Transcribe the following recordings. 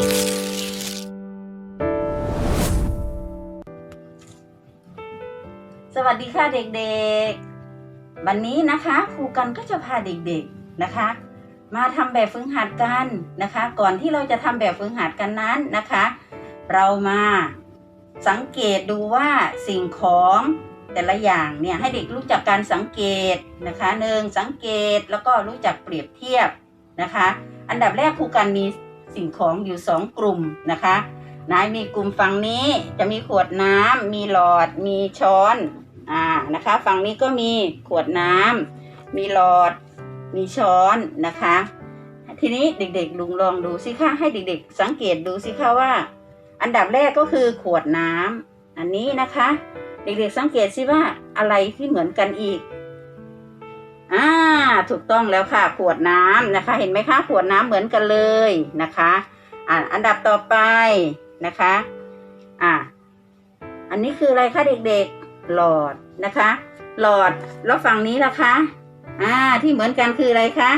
สวัสดีค่ะเด็กๆ วันนี้นะคะครูกันก็จะพาเด็กๆนะคะ มาทำแบบฝึกหัดกันนะคะ ก่อนที่เราจะทำแบบฝึกหัดกันนั้นนะคะ เรามาสังเกตดูว่าสิ่งของแต่ละอย่างเนี่ยให้เด็กรู้จักการสังเกตนะคะหนึ่งสังเกตแล้วก็รู้จักเปรียบเทียบนะคะ อันดับแรกครูกันมี สิ่งของอยู่สองกลุ่มนะคะนายมีกลุ่มฝั่งนี้จะมีขวดน้ำมีหลอด มีช้อนอ่านะคะฝั่งนี้ก็มีขวดน้ำมีหลอด มีช้อนนะคะ ทีนี้เด็กๆลุงลองดูสิคะให้เด็กๆ สังเกตดูสิคะว่า อันดับแรกก็คือขวดน้ำอันนี้นะคะ เด็กๆสังเกตสิว่าอะไรที่เหมือนกันอีก อ่าถูกต้องแล้วค่ะ ขวดน้ำนะคะ เห็นไหมคะ ขวดน้ำเหมือนกันเลยนะคะอ่าอันดับต่อไปนะคะอ่าอันนี้คืออะไรคะเด็กๆ หลอดนะคะ หลอดแล้วฝั่งนี้ล่ะคะอ่าที่เหมือนกันคืออะไรคะ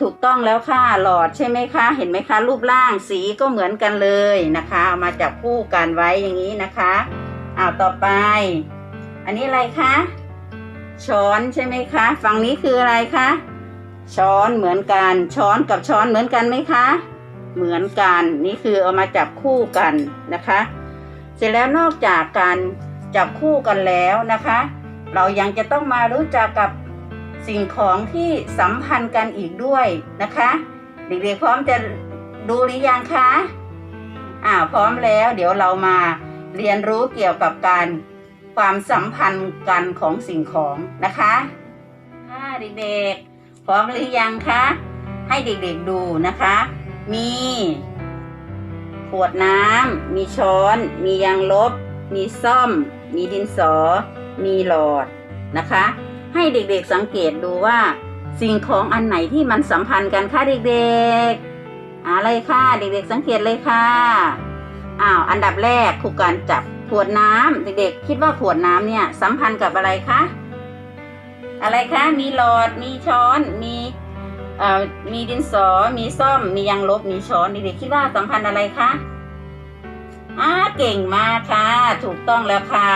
ถูกต้องแล้วค่ะหลอดใช่ไหมคะ เห็นไหมคะ รูปร่างสีก็เหมือนกันเลยนะคะเอามาจับคู่กันไว้อย่างนี้นะคะอ้าวต่อไป อันนี้อะไรคะ ช้อนใช่ไหมคะ ฝั่งนี้คืออะไรคะ ช้อนเหมือนกัน ช้อนกับช้อนเหมือนกันไหมคะ เหมือนกัน นี่คือเอามาจับคู่กันนะคะ เสร็จแล้วนอกจากการจับคู่กันแล้วนะคะ เรายังจะต้องมารู้จักกับสิ่งของที่สัมพันธ์กันอีกด้วยนะคะ เด็กๆพร้อมจะดูหรือยังคะอ่าพร้อมแล้ว เดี๋ยวเรามาเรียนรู้เกี่ยวกับการ ความสัมพันธ์กันของสิ่งของนะคะค่ะเด็กๆพร้อมหรือยังคะให้เด็กๆดูนะคะ มีขวดน้ำมีช้อน มียางลบ มีซ่อม มีดินสอ มีหลอดนะคะ ให้เด็กๆสังเกตดูว่า สิ่งของอันไหนที่มันสัมพันธ์กันคะเด็กๆอะไรค่ะเด็กๆสังเกตเลยค่ะอ้าวอันดับแรกครูการจับ ขวดน้ำเด็กๆ คิดว่าขวดน้ำเนี่ย สัมพันธ์กับอะไรคะอะไรคะ มีหลอด มีช้อน มีเอ่อมีดินสอ มีซ่อม มียางลบ มีช้อนเด็กๆคิดว่าสัมพันธ์อะไรคะอ่าเก่งมากค่ะ ถูกต้องแล้วค่ะ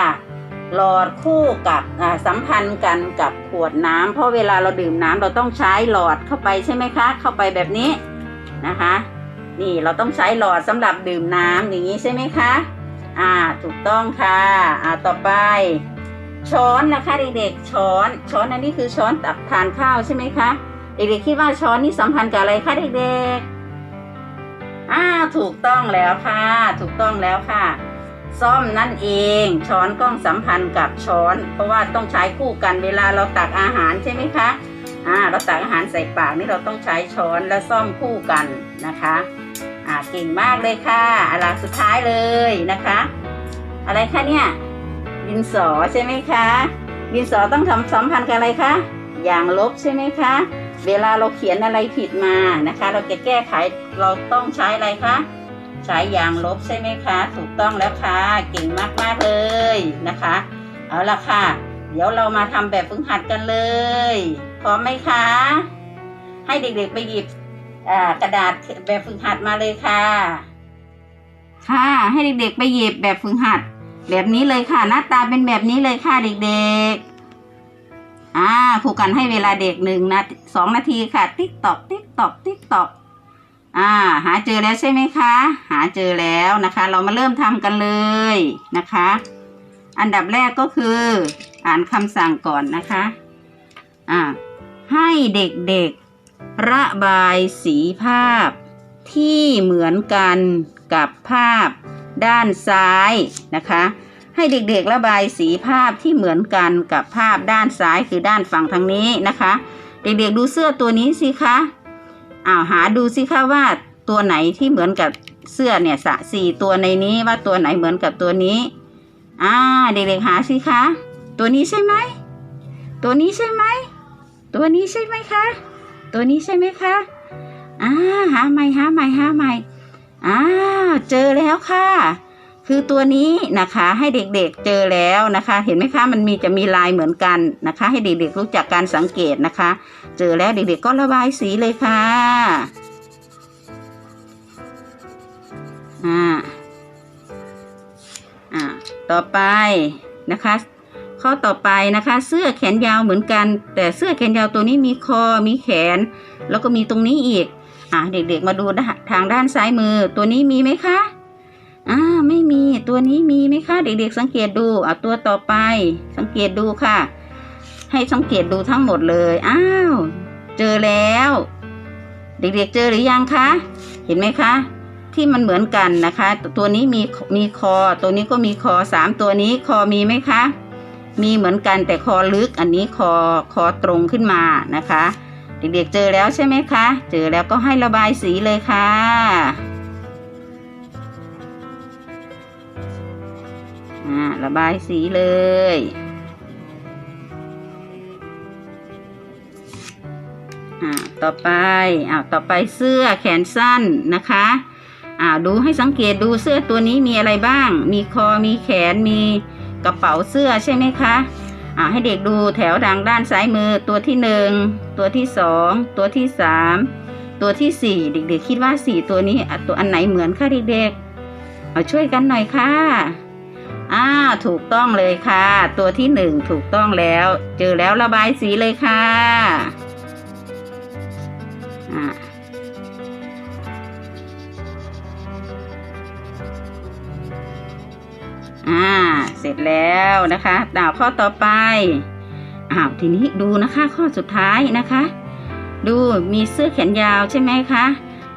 หลอดคู่กับอ่าสัมพันธ์กันกับขวดน้ำเพราะเวลาเราดื่มน้ำเราต้องใช้หลอดเข้าไปใช่ไหมคะ เข้าไปแบบนี้นะคะ นี่เราต้องใช้หลอดสำหรับดื่มน้ำอย่างนี้ใช่ไหมคะ อ่าถูกต้องค่ะอ่าต่อไป ช้อนนะคะเด็กๆช้อน ช้อนอันนี้คือช้อนตักทานข้าวใช่ไหมคะเด็กๆคิดว่าช้อนนี้สัมพันธ์กับอะไรคะเด็กๆอ่าถูกต้องแล้วค่ะ ถูกต้องแล้วค่ะซ่อมนั่นเอง ช้อนกล้องสัมพันธ์กับช้อน เพราะว่าต้องใช้คู่กันเวลาเราตักอาหารใช่ไหมคะอ่าเราตักอาหารใส่ปากนี่เราต้องใช้ช้อนและซ่อมคู่กันนะคะ อ่าเก่งมากเลยค่ะอันหลังสุดท้ายเลยนะคะ อะไรคะเนี่ย ดินสอใช่ไหมคะ ดินสอต้องทำสัมพันธ์กับอะไรคะอย่างลบใช่ไหมคะ เวลาเราเขียนอะไรผิดมานะคะ เราจะแก้ไขเราต้องใช้อะไรคะใช้อย่างลบใช่ไหมคะ ถูกต้องแล้วค่ะ เก่งมากๆเลยนะคะ เอาละค่ะ เดี๋ยวเรามาทำแบบฝึกหัดกันเลย พร้อมไหมคะ ให้เด็กๆไปหยิบ กระดาษแบบฝึกหัดมาเลยค่ะ ค่ะ ให้เด็กๆไปหยิบแบบฝึกหัด แบบนี้เลยค่ะ หน้าตาเป็นแบบนี้เลยค่ะเด็กๆ อ่าครูกันให้เวลาเด็กหนึ่งนะสองนาทีค่ะ ติ๊กตอกติ๊กตอกติ๊กตอกอ่า หาเจอแล้วใช่ไหมคะ หาเจอแล้วนะคะ เรามาเริ่มทำกันเลยนะคะ อันดับแรกก็คือ อ่านคำสั่งก่อนนะคะ อ่า ให้เด็กๆ ระบายสีภาพ ที่เหมือนกันกับภาพด้านซ้ายนะคะ ให้เด็กๆระบายสีภาพที่เหมือนกันกับภาพด้านซ้ายคือด้านฝั่งทางนี้นะคะ เด็กๆดูเสื้อตัวนี้สิคะอ้าวหาดูสิคะว่าตัวไหนที่เหมือนกับเสื้อเนี่ยสะสี่ตัวในนี้ว่าตัวไหนเหมือนกับตัวนี้อ่าเด็กๆหาสิคะ ตัวนี้ใช่ไหมตัวนี้ใช่ไหมตัวนี้ใช่ไหมคะ ตัวนี้ใช่ไหมคะอ่าหาใหม่หาใหม่หาใหม่อ่าเจอแล้วค่ะ คือตัวนี้นะคะให้เด็กๆเจอแล้วนะคะ เห็นไหมคะมันมีจะมีลายเหมือนกันนะคะ ให้เด็กๆรู้จักการสังเกตนะคะ เจอแล้วเด็กๆก็ระบายสีเลยค่ะอ่าอ่าต่อไปนะคะ ข้อต่อไปนะคะ เสื้อแขนยาวเหมือนกัน แต่เสื้อแขนยาวตัวนี้มีคอมีแขน แล้วก็มีตรงนี้อีกอ่าเด็กๆมาดูทางด้านซ้ายมือ ตัวนี้มีไหมคะอ่าไม่มีตัวนี้มีไหมคะ เด็กๆสังเกตดูอ่าตัวต่อไป สังเกตดูค่ะ ให้สังเกตดูทั้งหมดเลยอ้าวเจอแล้ว เด็กๆเจอหรือยังคะเห็นไหมคะ ที่มันเหมือนกันนะคะ ตัวนี้มีมีคอ ตัวนี้ก็มีคอสามตัวนี้คอมีไหมคะ มีเหมือนกันแต่คอลึกอันนี้คอคอตรงขึ้นมานะคะ เด็กๆเจอแล้วใช่ไหมคะ เจอแล้วก็ให้ระบายสีเลยค่ะอ่าระบายสีเลยอ่าต่อไปอ่าต่อไปเสื้อแขนสั้นนะคะอ่าดูให้สังเกตดูเสื้อตัวนี้มีอะไรบ้าง มีคอ มีแขน มี กระเป๋าเสื้อใช่ไหมคะอ่าให้เด็กดูแถวดังด้านซ้ายมือตัวที่หนึ่งตัวที่สองตัวที่สามตัวที่สี่เด็กๆคิดว่าสี่ตัวนี้ตัวอันไหนเหมือนคะเด็กๆเอาช่วยกันหน่อยค่ะอ่าถูกต้องเลยค่ะ ตัวที่หนึ่งถูกต้องแล้ว เจอแล้วระบายสีเลยค่ะ อ่า เสร็จแล้วนะคะดาวข้อต่อไปอ้าวทีนี้ดูนะคะข้อสุดท้ายนะคะ ดูมีเสื้อแขนยาวใช่ไหมคะ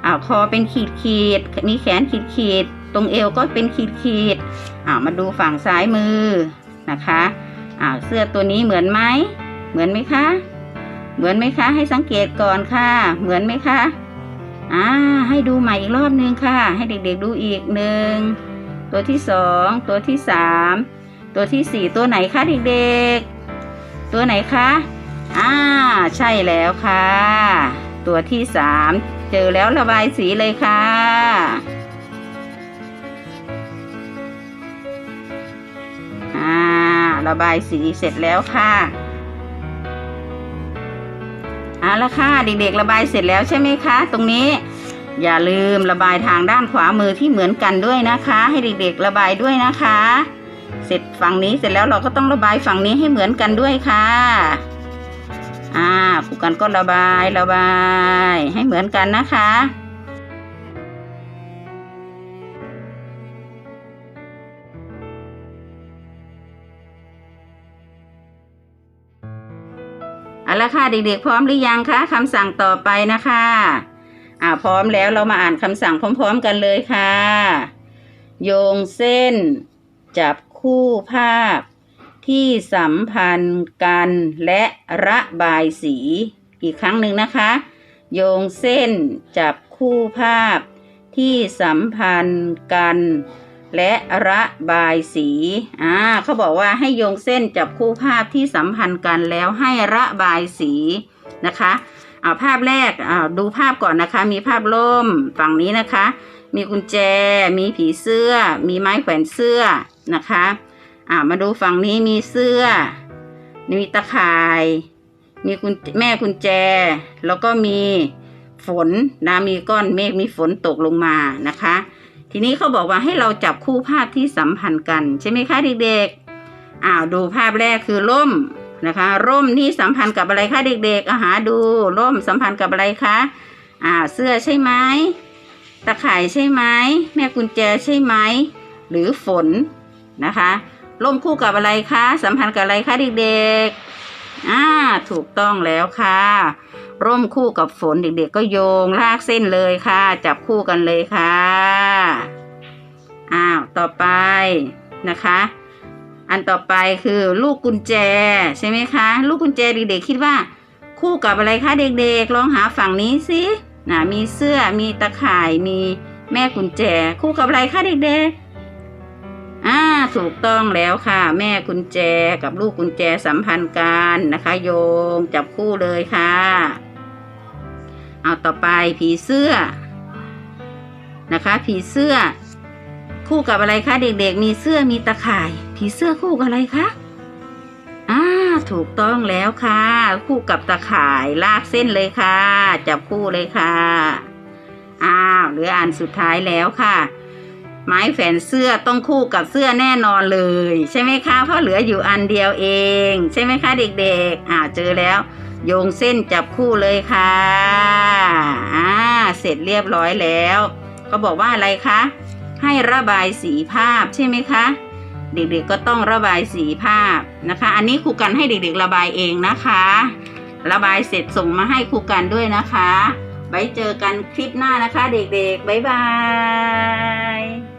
อ้าวคอเป็นขีดขีดมีแขนขีดขีดตรงเอวก็เป็นขีดขีดอ้าวมาดูฝั่งซ้ายมือนะคะอ้าวเสื้อตัวนี้เหมือนไหมเหมือนไหมคะ เหมือนไหมคะ ให้สังเกตก่อนค่ะ เหมือนไหมคะอ่าให้ดูใหม่อีกรอบนึงค่ะ ให้เด็กๆดูอีกหนึ่ง ตัวที่สองตัวที่สามตัวที่สี่ตัวไหนคะเด็กๆ ตัวไหนคะอ่าใช่แล้วค่ะ ตัวที่สามเจอแล้วระบายสีเลยค่ะอ่าระบายสีเสร็จแล้วค่ะเอาละค่ะเด็กๆระบายเสร็จแล้วใช่ไหมคะ ตรงนี้ อย่าลืมระบายทางด้านขวามือที่เหมือนกันด้วยนะคะ ให้เด็กๆระบายด้วยนะคะ เสร็จฝั่งนี้เสร็จแล้วเราก็ต้องระบายฝั่งนี้ให้เหมือนกันด้วยค่ะอ่าครูกันก็ระบายระบายให้เหมือนกันนะคะเอาละค่ะเด็กๆพร้อมหรือยังคะคำสั่งต่อไปนะคะ อ่าพร้อมแล้วเรามาอ่านคำสั่งพร้อม ๆ กันเลยค่ะ โยงเส้น จับคู่ภาพ ที่สัมพันธ์กันและระบายสี อีกครั้งหนึ่งนะคะ โยงเส้น จับคู่ภาพ ที่สัมพันธ์กันและระบายสี อ่า เขาบอกว่าให้โยงเส้นจับคู่ภาพที่สัมพันธ์กันแล้วให้ระบายสีนะคะ เอาภาพแรกเอาดูภาพก่อนนะคะ มีภาพล่มฝั่งนี้นะคะ มีกุญแจ มีผีเสื้อ มีไม้แขวนเสื้อนะคะอ่ามาดูฝั่งนี้มีเสื้อ มีตะข่าย มีกุญแม่กุญแจ แล้วก็มีฝนนะมีก้อนเมฆมีฝนตกลงมานะคะ ทีนี้เขาบอกว่าให้เราจับคู่ภาพที่สัมพันธ์กัน ใช่ไหมคะเด็กๆอ้าวดูภาพแรกคือร่ม นะคะ ร่มนี่สัมพันธ์กับอะไรคะเด็กๆอาหาดูร่มสัมพันธ์กับอะไรคะอ่าเสื้อใช่ไหมตะข่ายใช่ไหมแม่กุญแจใช่ไหมหรือฝนนะคะร่มคู่กับอะไรคะสัมพันธ์กับอะไรคะเด็กๆอ่าถูกต้องแล้วค่ะ ร่มคู่กับฝนเด็กๆ ก็โยงลากเส้นเลยค่ะ จับคู่กันเลยค่ะอ้าวต่อไปนะคะ อันต่อไปคือลูกกุญแจใช่ไหมคะ ลูกกุญแจเด็กๆคิดว่า คู่กับอะไรคะเด็กๆ ลองหาฝั่งนี้สินะมีเสื้อมีตะข่ายมีแม่กุญแจ คู่กับอะไรคะเด็กๆอ่าถูกต้องแล้วค่ะ แม่กุญแจกับลูกกุญแจสัมพันธ์กันนะคะ โยงจับคู่เลยค่ะ เอาต่อไปผีเสื้อนะคะ ผีเสื้อ คู่กับอะไรคะเด็กๆ มีเสื้อมีตะข่าย ผีเสื้อคู่กับอะไรคะอ่าถูกต้องแล้วค่ะ คู่กับตะข่ายลากเส้นเลยค่ะ จับคู่เลยค่ะอ้าวเหลืออันสุดท้ายแล้วค่ะ ไม้แฝนเสื้อต้องคู่กับเสื้อแน่นอนเลย ใช่ไหมคะเพราะเหลืออยู่อันเดียวเอง ใช่ไหมคะเด็กๆอ่าเจอแล้ว โยงเส้นจับคู่เลยค่ะอ่าเสร็จเรียบร้อยแล้ว ก็บอกว่าอะไรคะ ให้ระบายสีภาพใช่ไหมคะ เด็กๆก็ต้องระบายสีภาพนะคะ อันนี้ครูกันให้เด็กๆระบายเองนะคะ ระบายเสร็จส่งมาให้ครูกันด้วยนะคะไว้เจอกันคลิปหน้านะคะเด็กๆบ๊ายบาย